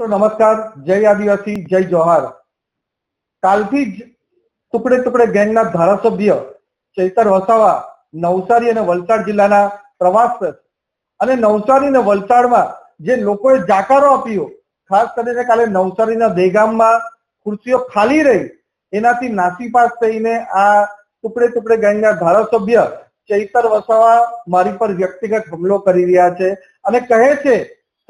તો નમસ્કાર, જય આદિવાસી, જય જોહાર. કાલથી જ ટુકડે ટુકડે ગેંગના ધારાસભ્ય ચૈતર વસાવા નવસારી અને વલસાડ જિલ્લાના પ્રવાસ અને નવસારી અને વલસાડમાં જે લોકોએ જાકારો આપ્યો, ખાસ કરીને કાલે નવસારીના દેગામમાં ખુરશીઓ ખાલી રહી, એનાથી નાસીપાસ થઈને આ ટુકડે ટુકડે ગેંગના ધારાસભ્ય ચૈતર વસાવા મારી પર વ્યક્તિગત હુમલો કરી રહ્યા છે અને કહે છે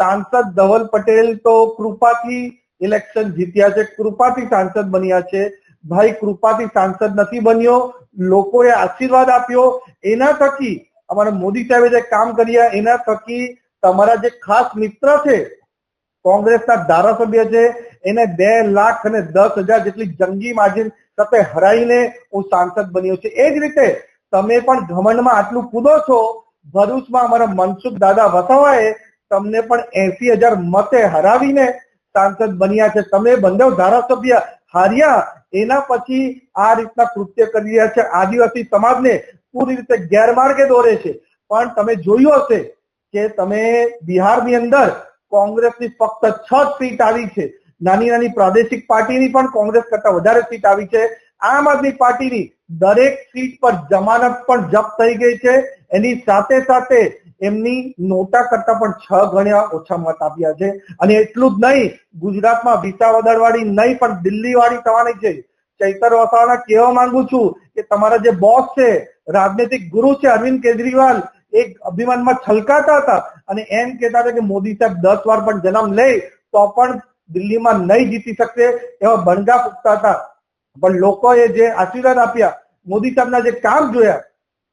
સાંસદ ધવલ પટેલ તો કૃપાથી ઇલેક્શન જીત્યા છે. કૃપાથી સાંસદ બન્યા છે. ભાઈ, કૃપાથી સાંસદ નથી બન્યો. લોકોએ આશીર્વાદ આપ્યો. એના થકી અમારા મોદી સાહેબે જે કામ કર્યા, એના થકી તમારા જે ખાસ મિત્ર છે, કોંગ્રેસના ધારાસભ્ય છે, એને બે લાખ અને દસ હજાર જેટલી જંગી માર્જિન સાથે હરાઈને હું સાંસદ બન્યો છે. એ જ રીતે તમે પણ ઘમંડમાં આટલું કૂદો છો. ભરૂચમાં અમારા મનસુખ દાદા વસાવાએ તમને પણ એસી હજાર મતે હરાવીને સાંસદ બન્યા છે. તમે બંને ધારાસભ્ય હાર્યા. એના પછી આ રીતના કૃત્ય કરી રહ્યા છે. આદિવાસી સમાજને પૂરી રીતે ગેરમાર્ગે દોરે છે. પણ તમે જોયું હશે કે તમે બિહારની અંદર કોંગ્રેસની ફક્ત છ સીટ આવી છે. નાની નાની પ્રાદેશિક પાર્ટીની પણ કોંગ્રેસ કરતા વધારે સીટ આવી છે. આમ આદમી પાર્ટીની દરેક સીટ પર જમાનત પણ જપ્ત થઈ ગઈ છે. એની સાથે સાથે એમની નોટા કરતા પણ છ ગણ્યા ઓછા મત આપ્યા છે. અને એટલું જ નહીં, ગુજરાતમાં વિસાવદર વાળી નહીં, પણ દિલ્હી વાળી થવાની છે. ચૈતર વસાવાના કહેવા માંગુ છું કે તમારા જે બોસ છે, રાજનૈતિક ગુરુ છે અરવિંદ કેજરીવાલ એક અભિમાનમાં છલકાતા હતા અને એમ કહેતા હતા કે મોદી સાહેબ દસ વાર પણ જન્મ લે, તો પણ દિલ્હીમાં નહીં જીતી શકશે એવા બણગા ફૂકતા હતા. પણ લોકોએ જે આશીર્વાદ આપ્યા, મોદી સાહેબના જે કામ જોયા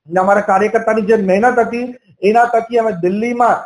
અમારા કાર્યકર્તાની જે મહેનત હતી, એના થકી અમે દિલ્હીમાં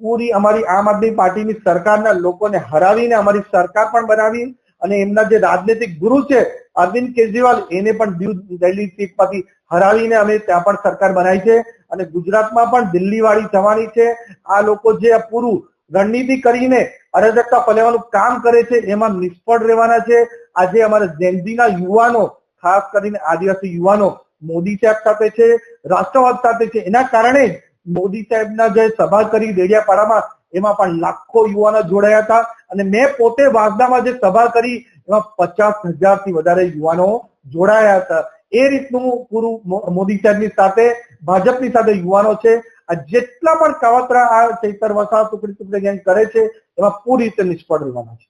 પૂરી અમારી આમ આદમી પાર્ટીની સરકારના લોકોને હરાવીને અમારી સરકાર પણ બનાવી અને એમના જે રાજનૈતિક ગુરુ છે, અરવિંદ કેજરીવાલ, એને પણ દીવ દિલ્હી સીટ પરથી હરાવીને અમે ત્યાં પણ સરકાર બનાવી છે. અને ગુજરાતમાં પણ દિલ્હી વાળી જવાની છે. આ લોકો જે પૂરું રણનીતિ કરીને અરાજકતા ફેલાવવાનું કામ કરે છે, એમાં નિષ્ફળ રહેવાના છે. આજે અમારા જેનજીના યુવાનો, ખાસ કરીને આદિવાસી યુવાનો મોદી સાહેબ સાથે છે, રાષ્ટ્રવાદ સાથે છે. એના કારણે મોદી સાહેબના જે સભા કરી દેડિયાપાડામાં, એમાં પણ લાખો યુવાનો જોડાયા હતા. અને મેં પોતે વાસદામાં જે સભા કરી, એમાં પચાસ હજારથી વધારે યુવાનો જોડાયા હતા. એ રીતનું પૂરું મોદી સાહેબની સાથે, ભાજપની સાથે યુવાનો છે. આ જેટલા પણ કાવતરા આ ચૈતર વસાવા ટુકડી ટુકડી ગેંગ કરે છે, એમાં પૂરી રીતે નિષ્ફળ રહેવાના છે.